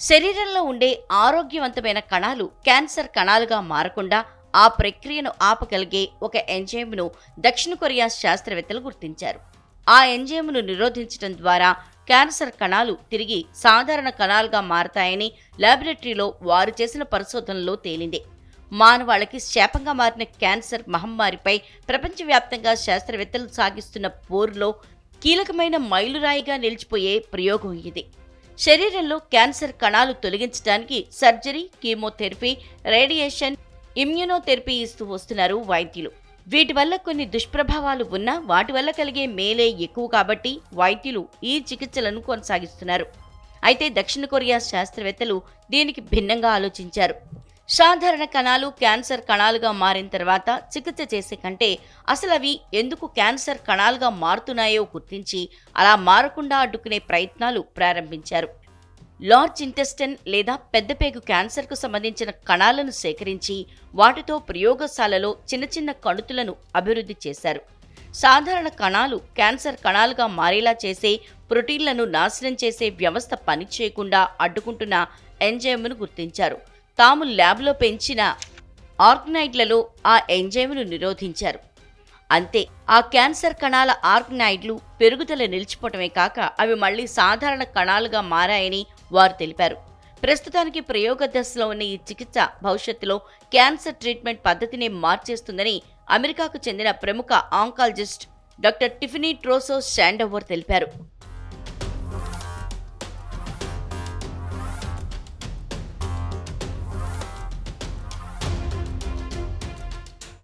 శరీరంలో ఉండే ఆరోగ్యవంతమైన కణాలు క్యాన్సర్ కణాలుగా మారకుండా ఆ ప్రక్రియను ఆపగలిగే ఒక ఎంజైమ్ను దక్షిణ కొరియా శాస్త్రవేత్తలు గుర్తించారు. ఆ ఎంజైమ్ను నిరోధించడం ద్వారా క్యాన్సర్ కణాలు తిరిగి సాధారణ కణాలుగా మారతాయని లాబొరేటరీలో వారు చేసిన పరిశోధనలో తేలింది. మానవాళికి శాపంగా మారిన క్యాన్సర్ మహమ్మారిపై ప్రపంచవ్యాప్తంగా శాస్త్రవేత్తలు సాగిస్తున్న పోరులో కీలకమైన మైలురాయిగా నిలిచిపోయే ప్రయోగం ఇది. శరీరంలో క్యాన్సర్ కణాలు తొలగించడానికి సర్జరీ కీమోథెరపీ రేడియేషన్ ఇమ్యూనోథెరపీ ఇస్తూ వస్తున్నారు వైద్యులు. వీటి వల్ల కొన్ని దుష్ప్రభావాలు ఉన్నా వాటి వల్ల కలిగే మేలే ఎక్కువ కాబట్టి వైద్యులు ఈ చికిత్సలను కొనసాగిస్తున్నారు. అయితే దక్షిణ కొరియా శాస్త్రవేత్తలు దీనికి భిన్నంగా ఆలోచించారు. సాధారణ కణాలు క్యాన్సర్ కణాలుగా మారిన తర్వాత చికిత్స చేసే కంటే అసలు అవి ఎందుకు క్యాన్సర్ కణాలుగా మారుతున్నాయో గుర్తించి అలా మారకుండా అడ్డుకునే ప్రయత్నాలు ప్రారంభించారు. లార్జ్ ఇంటెస్టైన్ లేదా పెద్దపేగు క్యాన్సర్కు సంబంధించిన కణాలను సేకరించి వాటితో ప్రయోగశాలలో చిన్న చిన్న కణుతులను అభివృద్ధి చేశారు. సాధారణ కణాలు క్యాన్సర్ కణాలుగా మారేలా చేసే ప్రోటీన్లను నాశనం చేసే వ్యవస్థ పనిచేయకుండా అడ్డుకుంటున్న ఎంజైమ్ను గుర్తించారు. తాము ల్యాబ్లో పెంచిన ఆర్గనైడ్లలో ఆ ఎంజైమ్ను నిరోధించారు. అంతే ఆ క్యాన్సర్ కణాల ఆర్గనైడ్లు పెరుగుదల నిలిచిపోవటమే కాక అవి మళ్ళీ సాధారణ కణాలుగా మారాయని వారు తెలిపారు. ప్రస్తుతానికి ప్రయోగ దశలో ఉన్న ఈ చికిత్స భవిష్యత్తులో క్యాన్సర్ ట్రీట్మెంట్ పద్ధతిని మార్చేస్తుందని అమెరికాకు చెందిన ప్రముఖ oncologist doctor Tiffany Troso Sandover తెలిపారు.